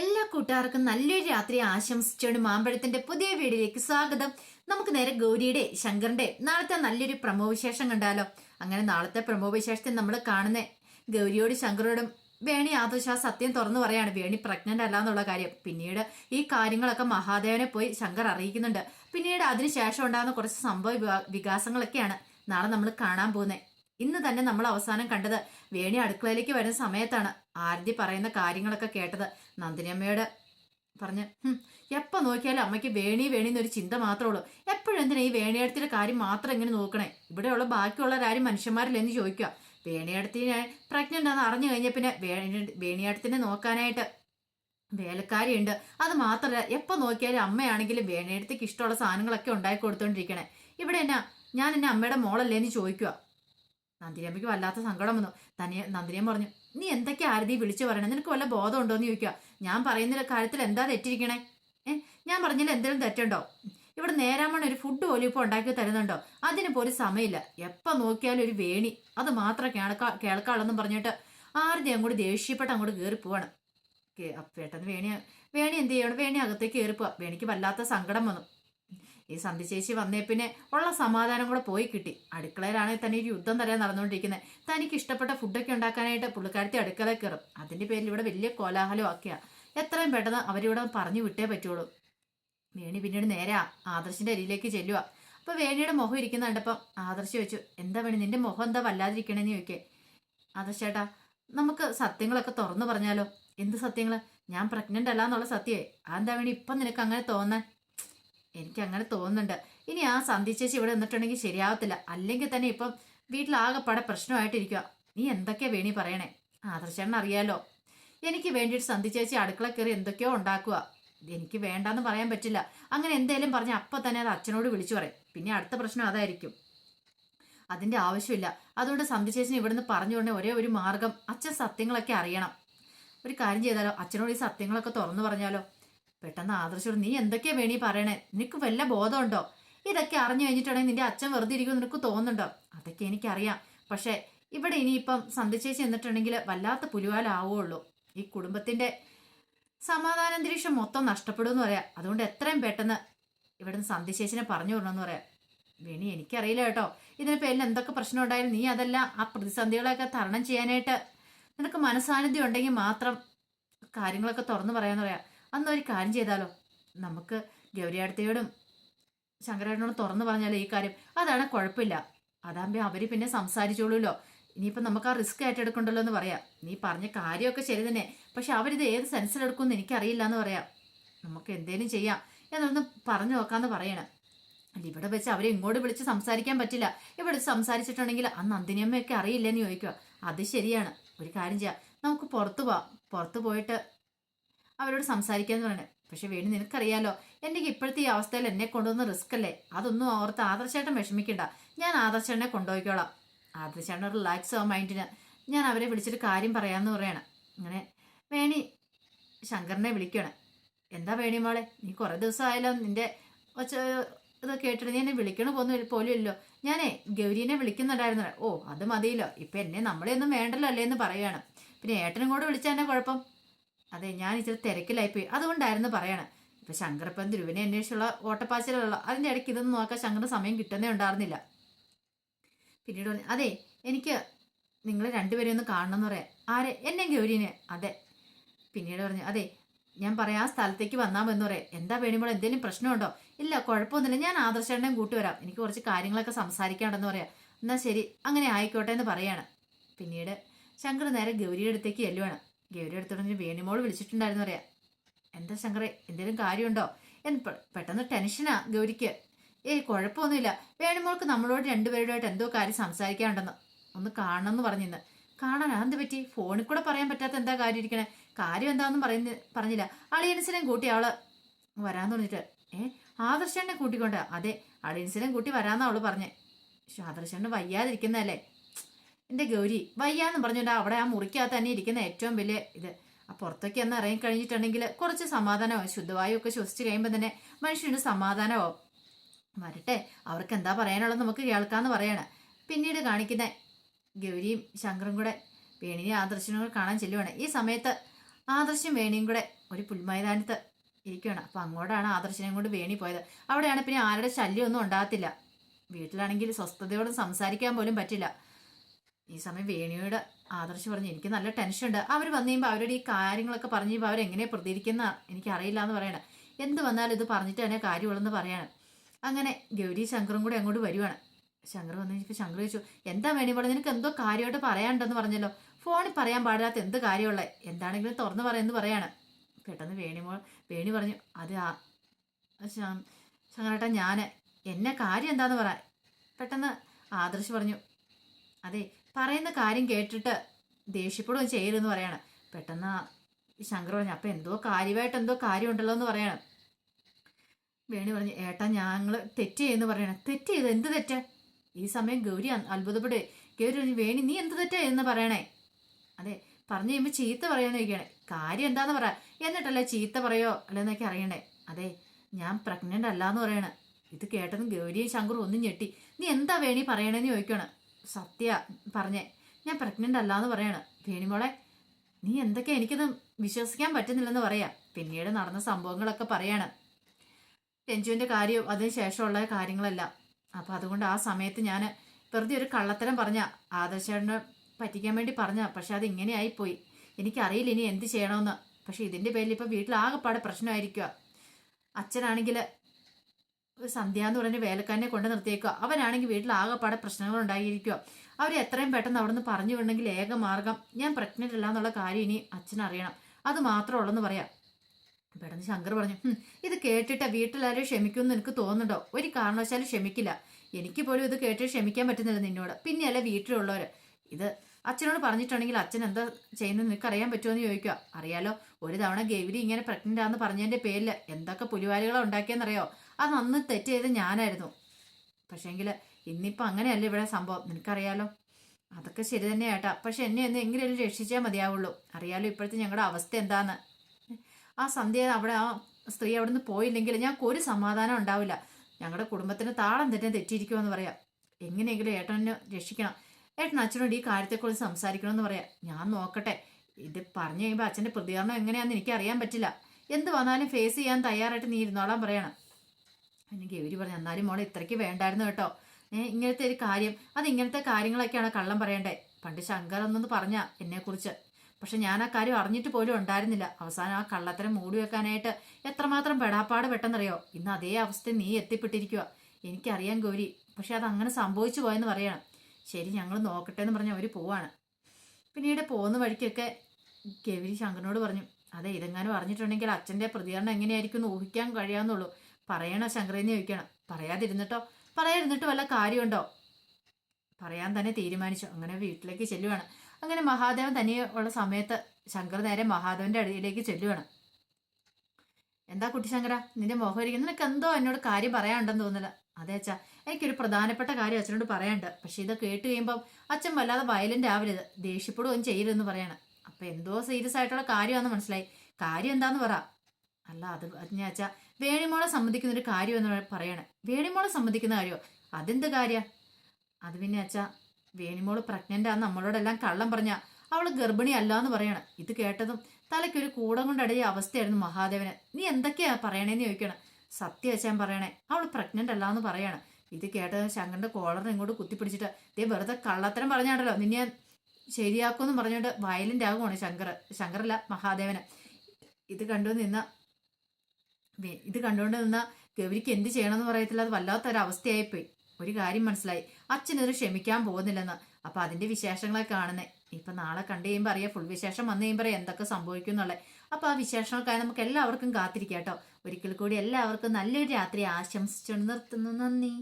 എല്ലാ കൂട്ടുകാർക്കും നല്ലൊരു രാത്രി ആശംസിച്ചുകൊണ്ട് മാമ്പഴത്തിന്റെ പുതിയ വീഡിയോയിലേക്ക് സ്വാഗതം. നമുക്ക് നേരെ ഗൗരിയുടെ ശങ്കറിന്റെ നാളത്തെ നല്ലൊരു പ്രമോ വിശേഷം കണ്ടാലോ? അങ്ങനെ നാളത്തെ പ്രമോ വിശേഷത്തിൽ നമ്മൾ കാണുന്ന. ഗൗരിയോടും ശങ്കറോടും വേണി ആദർശ സത്യം തുറന്നു പറയാണ്. വേണി പ്രഗ്നന്റ് അല്ല എന്നുള്ള കാര്യം. പിന്നീട് ഈ കാര്യങ്ങളൊക്കെ മഹാദേവനെ പോയി ശങ്കർ അറിയിക്കുന്നുണ്ട്. പിന്നീട് അതിനുശേഷം ഉണ്ടാകുന്ന കുറച്ച് സംഭവ വികാസങ്ങളൊക്കെയാണ് നാളെ നമ്മൾ കാണാൻ പോകുന്നത് ഇന്ന് തന്നെ നമ്മൾ അവസാനം കണ്ടത് വേണി അടുക്കളയിലേക്ക് വരുന്ന സമയത്താണ് ആരതി പറയുന്ന കാര്യങ്ങളൊക്കെ കേട്ടത് നന്ദിനിയമ്മയോട് പറഞ്ഞ് എപ്പ നോക്കിയാലും അമ്മയ്ക്ക് വേണി വേണി എന്നൊരു ചിന്ത മാത്രമേ ഉള്ളൂ. എപ്പോഴും എന്തിനാ ഈ വേണിയടത്തിന്റെ കാര്യം മാത്രം ഇങ്ങനെ നോക്കണേ? ഇവിടെയുള്ള ബാക്കിയുള്ളവരാരും മനുഷ്യന്മാരില്ലെന്ന് ചോദിക്കുക. വേണിയടത്തിനെ പ്രഗ്നന്റ് ആണെന്ന് അറിഞ്ഞു കഴിഞ്ഞ പിന്നെ വേണി വേണിയടത്തിനെ നോക്കാനായിട്ട് വേലക്കാരിയുണ്ട്. അത് മാത്രമല്ല എപ്പോൾ നോക്കിയാലും അമ്മയാണെങ്കിലും വേണയടത്തേക്ക് ഇഷ്ടമുള്ള സാധനങ്ങളൊക്കെ ഉണ്ടാക്കി കൊടുത്തോണ്ടിരിക്കണേ. ഇവിടെ എന്നാ ഞാൻ എന്നെ അമ്മയുടെ മോളല്ലേ എന്ന് ചോദിക്കുക. നന്ദിനിയമ്മയ്ക്ക് വല്ലാത്ത സങ്കടം വന്നു. തനിയെ നന്ദിനിയമ്മ പറഞ്ഞു നീ എന്തൊക്കെ ആരതി വിളിച്ചു പറയണേ? നിനക്ക് വല്ല ബോധം ഉണ്ടോ എന്ന് ചോദിക്കുക. ഞാൻ പറയുന്ന കാര്യത്തിൽ എന്താ തെറ്റിരിക്കണേ? ഏ? ഞാൻ പറഞ്ഞാൽ എന്തെങ്കിലും തെറ്റുണ്ടോ? ഇവിടെ നേരാമണ ഒരു ഫുഡ് പോലും ഇപ്പോൾ ഉണ്ടാക്കി തരുന്നുണ്ടോ? അതിന് പോലും സമയമില്ല. എപ്പോൾ നോക്കിയാലും ഒരു വേണി. അത് മാത്രം കേൾക്കാ കേൾക്കാളെന്നും പറഞ്ഞിട്ട് ആരതി അങ്ങോട്ട് ദേഷ്യപ്പെട്ട് അങ്ങോട്ട് കയറി പോവാണ്. പെട്ടെന്ന് വേണി വേണി എന്ത് ചെയ്യണം? വേണി അകത്തേക്ക് കയറി പോവാ. വേണിക്ക് വല്ലാത്ത സങ്കടം വന്നു. ഈ സന്ധി ചേച്ചി വന്നേ പിന്നെ ഉള്ള സമാധാനം കൂടെ പോയി കിട്ടി. അടുക്കളയിലാണെങ്കിൽ തന്നെ ഒരു യുദ്ധം തരാൻ നടന്നുകൊണ്ടിരിക്കുന്നത് തനിക്ക് ഇഷ്ടപ്പെട്ട ഫുഡൊക്കെ ഉണ്ടാക്കാനായിട്ട് പുള്ളിക്കാരത്തി അടുക്കള കയറും. അതിന്റെ പേരിൽ ഇവിടെ വലിയ കോലാഹലം ആക്കിയ. എത്രയും പെട്ടെന്ന് അവരിവിടെ പറഞ്ഞു വിട്ടേ പറ്റുള്ളൂ. വേണി പിന്നീട് നേരെ ആദർശിന്റെ അരിയിലേക്ക് ചെല്ലുക അപ്പൊ വേണിയുടെ മുഖം ഇരിക്കുന്ന കണ്ടപ്പം ആദർശി വെച്ചു എന്താ വേണി നിന്റെ മുഖം എന്താ വല്ലാതിരിക്കണേന്ന് ചോദിക്കേ? ആദർശേട്ടാ നമുക്ക് സത്യങ്ങളൊക്കെ തുറന്നു പറഞ്ഞാലോ? എന്ത് സത്യങ്ങൾ? ഞാൻ പ്രഗ്നന്റ് അല്ല എന്നുള്ള സത്യമേ അതെന്താ വേണി ഇപ്പം നിനക്ക് അങ്ങനെ തോന്നാൻ എനിക്ക് അങ്ങനെ തോന്നുന്നുണ്ട്. ഇനി ആ സന്ധി ചേച്ചി ഇവിടെ നിന്നിട്ടുണ്ടെങ്കിൽ ശരിയാവത്തില്ല. അല്ലെങ്കിൽ തന്നെ ഇപ്പം വീട്ടിലാകെപ്പാടെ പ്രശ്നമായിട്ടിരിക്കുക നീ എന്തൊക്കെയാ വേണി പറയണേ? ആദർശേണ്ണ അറിയാലോ. എനിക്ക് വേണ്ടിയിട്ട് സന്ധി ചേച്ചി അടുക്കള കയറി എന്തൊക്കെയോ ഉണ്ടാക്കുക എനിക്ക് വേണ്ടാന്ന് പറയാൻ പറ്റില്ല. അങ്ങനെ എന്തേലും പറഞ്ഞ് അപ്പം തന്നെ അത് അച്ഛനോട് വിളിച്ചു പറയും. പിന്നെ അടുത്ത പ്രശ്നം അതായിരിക്കും. അതിന്റെ ആവശ്യമില്ല. അതുകൊണ്ട് സന്ധി ചേച്ചിനെ ഇവിടുന്ന് പറഞ്ഞുകൊണ്ട് ഒരേ ഒരു മാർഗം. അച്ഛൻ സത്യങ്ങളൊക്കെ അറിയണം. ഒരു കാര്യം ചെയ്താലോ? അച്ഛനോട് ഈ സത്യങ്ങളൊക്കെ തുറന്നു പറഞ്ഞാലോ? പെട്ടെന്ന് ആദർശോട് നീ എന്തൊക്കെയാ വേണി പറയണേ? നിനക്ക് വല്ല ബോധമുണ്ടോ? ഇതൊക്കെ അറിഞ്ഞു കഴിഞ്ഞിട്ടുണ്ടെങ്കിൽ നിന്റെ അച്ഛൻ വെറുതെ ഇരിക്കും നിനക്ക് തോന്നുന്നുണ്ടോ? അതൊക്കെ എനിക്കറിയാം. പക്ഷേ ഇവിടെ ഇനിയിപ്പം സന്ധിച്ചേച്ചി എന്നിട്ടുണ്ടെങ്കിൽ വല്ലാത്ത പുലിവാലാവുള്ളൂ ഈ കുടുംബത്തിന്റെ സമാധാനാന്തരീക്ഷം മൊത്തം നഷ്ടപ്പെടുമെന്ന് പറയാം. അതുകൊണ്ട് എത്രയും പെട്ടെന്ന് ഇവിടുന്ന് സന്ധിശേഷിനെ പറഞ്ഞു വിടണമെന്ന് പറയാം. വേണി എനിക്കറിയില്ല കേട്ടോ. ഇതിന് പേരിൽ എന്തൊക്കെ പ്രശ്നം ഉണ്ടായാലും നീ അതല്ല ആ പ്രതിസന്ധികളെയൊക്കെ തരണം ചെയ്യാനായിട്ട് നിനക്ക് മനസാന്നിധ്യം ഉണ്ടെങ്കിൽ മാത്രം കാര്യങ്ങളൊക്കെ തുറന്നു പറയാമെന്ന് പറയാം. അന്ന് ഒരു കാര്യം ചെയ്താലോ? നമുക്ക് ഗൗരിയാടത്തയോടും ശങ്കരേട്ടനോട് തുറന്നു പറഞ്ഞാലോ ഈ കാര്യം? അതാണ് കുഴപ്പമില്ല. അതാകുമ്പോൾ അവർ പിന്നെ സംസാരിച്ചോളൂല്ലോ. ഇനിയിപ്പോൾ നമുക്ക് ആ റിസ്ക് ഏറ്റെടുക്കണ്ടല്ലോ എന്ന് പറയാം. നീ പറഞ്ഞ കാര്യമൊക്കെ ശരി തന്നെ. പക്ഷെ അവരിത് ഏത് സെൻസിലെടുക്കുമെന്ന് എനിക്കറിയില്ല എന്ന് പറയാം. നമുക്ക് എന്തേലും ചെയ്യാം. എന്നൊന്ന് പറഞ്ഞു നോക്കാമെന്ന് പറയണം. അല്ല ഇവിടെ വെച്ച് അവരെ ഇങ്ങോട്ട് വിളിച്ച് സംസാരിക്കാൻ പറ്റില്ല. ഇവിടെ സംസാരിച്ചിട്ടുണ്ടെങ്കിൽ ആ നന്ദിനിയമ്മയൊക്കെ അറിയില്ലെന്ന് ചോദിക്കുക. അത് ശരിയാണ്. ഒരു കാര്യം ചെയ്യാം. നമുക്ക് പുറത്തു പോവാം. പുറത്തു പോയിട്ട് അവരോട് സംസാരിക്കാന്ന് പറയണേ. പക്ഷെ വേണി നിനക്കറിയാലോ എന്റെ ഇപ്പോഴത്തെ ഈ അവസ്ഥയിൽ എന്നെ കൊണ്ടുവന്ന റിസ്ക് അല്ലേ? അതൊന്നും ഓർത്ത് ആദർശേട്ടൻ വിഷമിക്കണ്ട. ഞാൻ ആദർശേട്ടനെ കൊണ്ടുപോയിക്കോളാം. ആദർശേട്ടൻ റിലാക്സ് ആവും മൈൻഡിന് ഞാൻ അവരെ വിളിച്ചിട്ട് കാര്യം പറയാമെന്ന് പറയണം. അങ്ങനെ വേണി ശങ്കറിനെ വിളിക്കണം എന്താ വേണി മോളെ നീ കുറേ ദിവസമായാലോ നിന്റെ ഒച്ച ഇത് കേട്ടിട്ട് നീ എന്നെ വിളിക്കണ പോലും പോലും ഇല്ലല്ലോ. ഞാനേ ഗൗരീനെ വിളിക്കുന്നുണ്ടായിരുന്നു. ഓ അത് മതിയല്ലോ. ഇപ്പം എന്നെ നമ്മളെയൊന്നും വേണ്ടല്ലോ അല്ലേ എന്ന് പറയുകയാണ് പിന്നെ ഏട്ടനും കൂടെ വിളിച്ചാൽ എന്നെ കുഴപ്പം? അതെ ഞാൻ ഇച്ചിരി തിരക്കിലായിപ്പോയി. അതുകൊണ്ടായിരുന്നു പറയണേ. ഇപ്പൊ ശങ്കറിപ്പം ധ്രുവിനെ അന്വേഷിച്ചുള്ള ഓട്ടപ്പാച്ചിലുള്ള അതിന്റെ ഇടയ്ക്ക് ഇതൊന്നും നോക്കാൻ ശങ്കറിന് സമയം കിട്ടുന്നേ ഉണ്ടായിരുന്നില്ല. പിന്നീട് പറഞ്ഞു അതെ എനിക്ക് നിങ്ങൾ രണ്ടുപേരെയും ഒന്ന് കാണണം എന്ന് പറയാം. ആരെ? എന്നെ ഗൗരീനെ? അതെ. പിന്നീട് പറഞ്ഞു അതെ ഞാൻ പറയാം ആ സ്ഥലത്തേക്ക് വന്നാൽ എന്ന് പറയാം. എന്താ വേണിമ്പോൾ എന്തെങ്കിലും പ്രശ്നമുണ്ടോ? ഇല്ല കുഴപ്പമൊന്നുമില്ല. ഞാൻ ആദർശേട്ടനെയും കൂട്ടുവരാം എനിക്ക് കുറച്ച് കാര്യങ്ങളൊക്കെ സംസാരിക്കാണ്ടെന്ന് പറയാം. എന്നാൽ ശരി അങ്ങനെ ആയിക്കോട്ടെ എന്ന് പറയാണ്. പിന്നീട് ശങ്കർ നേരെ ഗൗരിയുടെ അടുത്തേക്ക് ചെല്ലുവാണ്. ഗൗരി അടുത്തുണ്ടെങ്കിൽ വേണിമോൾ വിളിച്ചിട്ടുണ്ടായിരുന്നു പറയാ എന്താ ശങ്കറെ എന്തെങ്കിലും കാര്യമുണ്ടോ? എന്ന് പെട്ടെന്ന് ടെൻഷനാ ഗൗരിക്ക്. ഏയ് കുഴപ്പമൊന്നുമില്ല. വേണിമോൾക്ക് നമ്മളോട് രണ്ടുപേരുമായിട്ട് എന്തോ കാര്യം സംസാരിക്കാനുണ്ടെന്ന്. ഒന്ന് കാണണമെന്ന് പറഞ്ഞിന്ന്. കാണാൻ എന്ത് പറ്റി? ഫോണിൽ കൂടെ പറയാൻ പറ്റാത്ത എന്താ കാര്യം ഇരിക്കണേ? കാര്യം എന്താണെന്നും പറയുന്ന പറഞ്ഞില്ല. അളിയൻസിനെയും കൂട്ടി അവൾ വരാന്ന് പറഞ്ഞിട്ട്. ഏ ആദർശനെ കൂട്ടിക്കൊണ്ട്. അതെ അളിയൻസിനെയും കൂട്ടി വരാന്നാ അവൾ പറഞ്ഞേ. പക്ഷെ ആദർശന് വയ്യാതിരിക്കുന്നതല്ലേ? എന്റെ ഗൗരി വയ്യാന്ന് പറഞ്ഞുകൊണ്ട് അവിടെ ആ മുറിക്കകത്ത് തന്നെ ഇരിക്കുന്ന ഏറ്റവും വലിയ ഇത്. ആ പുറത്തേക്ക് ഒന്ന് ഇറങ്ങി കഴിഞ്ഞിട്ടുണ്ടെങ്കിൽ കുറച്ച് സമാധാനമാവും ശുദ്ധവായു ഒക്കെ ശ്വസിച്ച് കഴിയുമ്പോൾ തന്നെ മനുഷ്യന് സമാധാനമാവും വരട്ടെ അവർക്ക് എന്താ പറയാനുള്ളത് നമുക്ക് കേൾക്കാന്ന് പറയണം. പിന്നീട് കാണിക്കുന്ന ഗൗരിയും ശങ്കറും കൂടെ വേണിനെയും ആദർശനും കൂടെ കാണാൻ ചെല്ലുവാണ്. ഈ സമയത്ത് ആദർശം വേണിയും കൂടെ ഒരു പുൽമൈതാനത്ത് ഇരിക്കുകയാണ് അപ്പം അങ്ങോട്ടാണ് ആദർശനെയും കൊണ്ട് വേണി പോയത്. അവിടെയാണ് പിന്നെ ആരുടെ ശല്യമൊന്നും ഉണ്ടാകത്തില്ല. വീട്ടിലാണെങ്കിൽ സ്വസ്ഥതയോടും സംസാരിക്കാൻ പോലും പറ്റില്ല. ഈ സമയം വേണിയുടെ ആദർശ് പറഞ്ഞു എനിക്ക് നല്ല ടെൻഷൻ ഉണ്ട്. അവർ വന്നു കഴിയുമ്പോൾ അവരുടെ ഈ കാര്യങ്ങളൊക്കെ പറഞ്ഞു കഴിയുമ്പോൾ അവരെങ്ങനെ പ്രതികരിക്കുന്ന? എനിക്കറിയില്ല എന്ന് പറയണം. എന്ത് വന്നാലും ഇത് പറഞ്ഞിട്ട് തന്നെ കാര്യമുള്ളെന്ന് പറയണം. അങ്ങനെ ഗൗരി ശങ്കറും കൂടെ അങ്ങോട്ട് വരുവാണ്. ശങ്കർ വന്നു കഴിഞ്ഞപ്പോൾ ശങ്കർ ചോദിച്ചു എന്താ വേണി പറഞ്ഞു നിനക്ക് എന്തോ കാര്യമായിട്ട് പറയാനുണ്ടെന്ന് പറഞ്ഞല്ലോ. ഫോണിൽ പറയാൻ പാടില്ലാത്ത എന്ത് കാര്യമുള്ള? എന്താണെങ്കിലും തുറന്നു പറയുന്നത് പറയാണ്. പെട്ടെന്ന് വേണിമോൾ വേണി പറഞ്ഞു അത് ആ ഞാൻ എന്നെ കാര്യം എന്താന്ന് പറ. പെട്ടെന്ന് ആദർശ് പറഞ്ഞു അതെ പറയുന്ന കാര്യം കേട്ടിട്ട് ദേഷ്യപ്പെടുകയും ചെയ്യരുതെന്ന് പറയാണ്. പെട്ടെന്ന് ശങ്കർ പറഞ്ഞു അപ്പം എന്തോ കാര്യമായിട്ട് എന്തോ കാര്യമുണ്ടല്ലോ എന്ന് പറയണം. വേണി പറഞ്ഞു ഏട്ടാ ഞങ്ങൾ തെറ്റ് ചെയ്യുന്നു പറയണം. തെറ്റ് ചെയ്ത് എന്ത് തെറ്റ്? ഈ സമയം ഗൗരി അത്ഭുതപ്പെട്ട് ഗൗരി പറഞ്ഞു വേണി നീ എന്ത് തെറ്റാ എന്ന് പറയണേ. അതെ പറഞ്ഞു കഴിയുമ്പോൾ ചീത്ത പറയാന്ന് ചോദിക്കണേ കാര്യം എന്താന്ന് പറ. എന്നിട്ടല്ലേ ചീത്ത പറയോ അല്ലെന്നൊക്കെ അറിയണേ അതെ ഞാൻ പ്രഗ്നന്റ് അല്ലാന്ന് പറയണേ. ഇത് കേട്ടതും ഗൗരിയും ശങ്കറും ഒന്നും ഞെട്ടി. നീ എന്താ വേണി പറയണേന്ന് ചോദിക്കണം സത്യ പറഞ്ഞേ ഞാൻ പ്രഗ്നന്റ് അല്ലാന്ന് പറയാണ്. വേണിമോളെ നീ എന്തൊക്കെ എനിക്കത് വിശ്വസിക്കാൻ പറ്റുന്നില്ലെന്ന് പറയാ. പിന്നീട് നടന്ന സംഭവങ്ങളൊക്കെ പറയാണ്. രഞ്ജുവിന്റെ കാര്യവും അതിന് ശേഷമുള്ള കാര്യങ്ങളല്ല. അപ്പൊ അതുകൊണ്ട് ആ സമയത്ത് ഞാൻ വെറുതെ ഒരു കള്ളത്തരം പറഞ്ഞ ആദർശേട്ടനെ പറ്റിക്കാൻ വേണ്ടി പറഞ്ഞ പക്ഷെ അത് ഇങ്ങനെ ആയിപ്പോയി. എനിക്കറിയില്ല ഇനി എന്ത് ചെയ്യണമെന്ന്. പക്ഷെ ഇതിന്റെ പേരിൽ ഇപ്പൊ വീട്ടിൽ ആകെപ്പാടെ പ്രശ്നമായിരിക്കുക അച്ഛനാണെങ്കിൽ സന്ധ്യ എന്ന് പറഞ്ഞ വേലക്കാരനെ കൊണ്ട് നിർത്തിയേക്കുക. അവനാണെങ്കിൽ വീട്ടിൽ ആകെപ്പാടെ പ്രശ്നങ്ങൾ ഉണ്ടായിരിക്കുക അവർ എത്രയും പെട്ടെന്ന് അവിടെ നിന്ന് പറഞ്ഞു വിടണമെങ്കിൽ ഏക മാർഗം ഞാൻ പ്രഗ്നന്റ് അല്ല എന്നുള്ള കാര്യം ഇനി അച്ഛൻ അറിയണം. അത് മാത്രമേ ഉള്ളെന്ന് പറയാം. പെട്ടെന്ന് ശങ്കർ പറഞ്ഞു ഇത് കേട്ടിട്ട് വീട്ടിലാരും ക്ഷമിക്കുമെന്ന് എനിക്ക് തോന്നുന്നുണ്ടോ? ഒരു കാരണവശാലും ക്ഷമിക്കില്ല. എനിക്ക് പോലും ഇത് കേട്ട് ക്ഷമിക്കാൻ പറ്റുന്നില്ല നിന്നോട്. പിന്നെയല്ല വീട്ടിലുള്ളവർ ഇത് അച്ഛനോട് പറഞ്ഞിട്ടുണ്ടെങ്കിൽ അച്ഛൻ എന്താ ചെയ്യുന്നത് നിനക്ക് അറിയാൻ പറ്റുമോ എന്ന് ചോദിക്കുക. അറിയാലോ ഒരു തവണ ഗൗരി ഇങ്ങനെ പ്രഗ്നന്റ് ആണെന്ന് പറഞ്ഞതിന്റെ പേരിൽ എന്തൊക്കെ പുലിവാലികളെ ഉണ്ടാക്കിയെന്നറിയോ? അത് അന്ന് തെറ്റ് ചെയ്ത് ഞാനായിരുന്നു. പക്ഷേങ്കിൽ ഇന്നിപ്പോൾ അങ്ങനെയല്ല ഇവിടെ സംഭവം? നിനക്കറിയാലോ? അതൊക്കെ ശരി തന്നെയാട്ടാ പക്ഷെ എന്നെ ഒന്ന് എങ്ങനെയും രക്ഷിച്ചാൽ മതിയാവുള്ളൂ. അറിയാലോ ഇപ്പോഴത്തെ ഞങ്ങളുടെ അവസ്ഥ എന്താന്ന്. ആ സന്ധ്യ അവിടെ ആ സ്ത്രീ അവിടെ നിന്ന് പോയില്ലെങ്കിൽ ഞങ്ങൾക്ക് ഒരു സമാധാനം ഉണ്ടാവില്ല. ഞങ്ങളുടെ കുടുംബത്തിന് താളം തന്നെ തെറ്റിയിരിക്കുമെന്ന് പറയാം. എങ്ങനെയെങ്കിലും ഏട്ടനെ രക്ഷിക്കണം. ഏട്ടൻ അച്ഛനോട് ഈ കാര്യത്തെക്കുറിച്ച് സംസാരിക്കണമെന്ന് പറയാം. ഞാൻ നോക്കട്ടെ. ഇത് പറഞ്ഞു കഴിയുമ്പോൾ അച്ഛന്റെ പ്രതികരണം എങ്ങനെയാണെന്ന് എനിക്ക് അറിയാൻ പറ്റില്ല. എന്ത് വന്നാലും ഫേസ് ചെയ്യാൻ തയ്യാറായിട്ട് നീ ഇരുന്നോളാൻ പറയണം. പിന്നെ ഗൗരി പറഞ്ഞു എന്നാലും മോളെ ഇത്രയ്ക്ക് വേണ്ടായിരുന്നു കേട്ടോ. ഇങ്ങനത്തെ ഒരു കാര്യം അത് ഇങ്ങനത്തെ കാര്യങ്ങളൊക്കെയാണ് കള്ളം പറയണ്ടേ? പണ്ട് ശങ്കർ എന്നൊന്ന് പറഞ്ഞ എന്നെക്കുറിച്ച്. പക്ഷെ ഞാൻ ആ കാര്യം അറിഞ്ഞിട്ട് പോലും ഉണ്ടായിരുന്നില്ല. അവസാനം ആ കള്ളത്തരം മൂടി വെക്കാനായിട്ട് എത്രമാത്രം പെടാപ്പാട് പെട്ടെന്നറിയോ? ഇന്ന് അതേ അവസ്ഥ നീ എത്തിപ്പെട്ടിരിക്കുക എനിക്കറിയാം ഗൗരി പക്ഷെ അത് അങ്ങനെ സംഭവിച്ചു പോയെന്ന് പറയണം. ശരി ഞങ്ങൾ നോക്കട്ടെ എന്ന് പറഞ്ഞ് അവർ പോവാണ്. പിന്നീട് പോകുന്ന വഴിക്കൊക്കെ ഗൗരി ശങ്കറിനോട് പറഞ്ഞു അതെ ഇതെങ്ങാനും അറിഞ്ഞിട്ടുണ്ടെങ്കിൽ അച്ഛന്റെ പ്രതികരണം എങ്ങനെയായിരിക്കും എന്ന് ഊഹിക്കാൻ കഴിയാവുന്നുള്ളൂ. പറയണോ ശങ്കരേന്ന് ചോദിക്കണം. പറയാതിരുന്നിട്ടോ? പറയാതിരുന്നിട്ട് വല്ല കാര്യമുണ്ടോ? പറയാൻ തന്നെ തീരുമാനിച്ചു. അങ്ങനെ വീട്ടിലേക്ക് ചെല്ലുവാണ്. അങ്ങനെ മഹാദേവൻ തനിയെ ഉള്ള സമയത്ത് ശങ്കർ നേരെ മഹാദേവന്റെ അടിയിലേക്ക് ചെല്ലുവാണ്. എന്താ കുട്ടിശങ്കര നിന്റെ മുഖം ഇരിക്കുന്നു നിനക്ക് എന്തോ എന്നോട് കാര്യം പറയാനുണ്ടെന്ന് തോന്നില്ല അതെ അച്ഛാ എനിക്കൊരു പ്രധാനപ്പെട്ട കാര്യം അച്ഛനോട് പറയാനുണ്ട്. പക്ഷെ ഇത് കേട്ട് കഴിയുമ്പം അച്ഛൻ വല്ലാതെ വയലന്റ് ആവരുത്. ദേഷ്യപ്പെടുകയും ചെയ്യരുതെന്ന് പറയാണ്. അപ്പൊ എന്തോ സീരിയസ് ആയിട്ടുള്ള കാര്യമാണെന്ന് മനസ്സിലായി. കാര്യം എന്താന്ന് പറ. അല്ല അത് ഞാൻ അച്ഛാ വേണിമോളെ സംബന്ധിക്കുന്ന ഒരു കാര്യം എന്ന് പറയണേ. വേണിമോളെ സംബന്ധിക്കുന്ന കാര്യമോ അതെന്ത് കാര്യ? അത് പിന്നെ അച്ഛാ വേണിമോൾ പ്രഗ്നന്റ് ആ നമ്മളോടെല്ലാം കള്ളം പറഞ്ഞ അവൾ ഗർഭിണി അല്ല എന്ന് പറയണം. ഇത് കേട്ടതും തലയ്ക്കൊരു കൂടം കൊണ്ടടിയ അവസ്ഥയായിരുന്നു മഹാദേവന്. നീ എന്തൊക്കെയാ പറയണേന്ന് ചോദിക്കണം. സത്യ വെച്ചാൻ പറയണേ. അവൾ പ്രഗ്നന്റ് അല്ല എന്ന് പറയണം. ഇത് കേട്ട ശങ്കറിന്റെ കോളറിനെ ഇങ്ങോട്ട് കുത്തിപ്പിടിച്ചിട്ട് ദേ വെറുതെ കള്ളത്തരം പറഞ്ഞാണ്ടല്ലോ. നിന്നെ ശരിയാക്കുമെന്ന് പറഞ്ഞുകൊണ്ട് വയലന്റ് ആകുവാണ് ശങ്കർ ശങ്കറല്ല മഹാദേവന്. ഇത് കണ്ടു നിന്ന ഇത് കണ്ടുകൊണ്ട് നിന്ന ഗൗരിക്ക് എന്ത് ചെയ്യണമെന്ന് പറയത്തില്ല. അത് വല്ലാത്തൊരവസ്ഥയായിപ്പോയി. ഒരു കാര്യം മനസ്സിലായി. അച്ഛനത് ക്ഷമിക്കാൻ പോകുന്നില്ലെന്ന്. അപ്പൊ അതിന്റെ വിശേഷങ്ങളെ കാണുന്നേ. ഇപ്പൊ നാളെ കണ്ടു കഴിയുമ്പോൾ അറിയാം ഫുൾ വിശേഷം വന്നു കഴിയുമ്പോൾ എന്തൊക്കെ സംഭവിക്കും എന്നുള്ളത്. അപ്പൊ ആ വിശേഷങ്ങൾക്കായി നമുക്ക് എല്ലാവർക്കും കാത്തിരിക്കാം കേട്ടോ. ഒരിക്കൽ കൂടി എല്ലാവർക്കും നല്ലൊരു രാത്രി ആശംസിച്ചുകൊണ്ട് നിർത്തുന്നു. നന്ദി.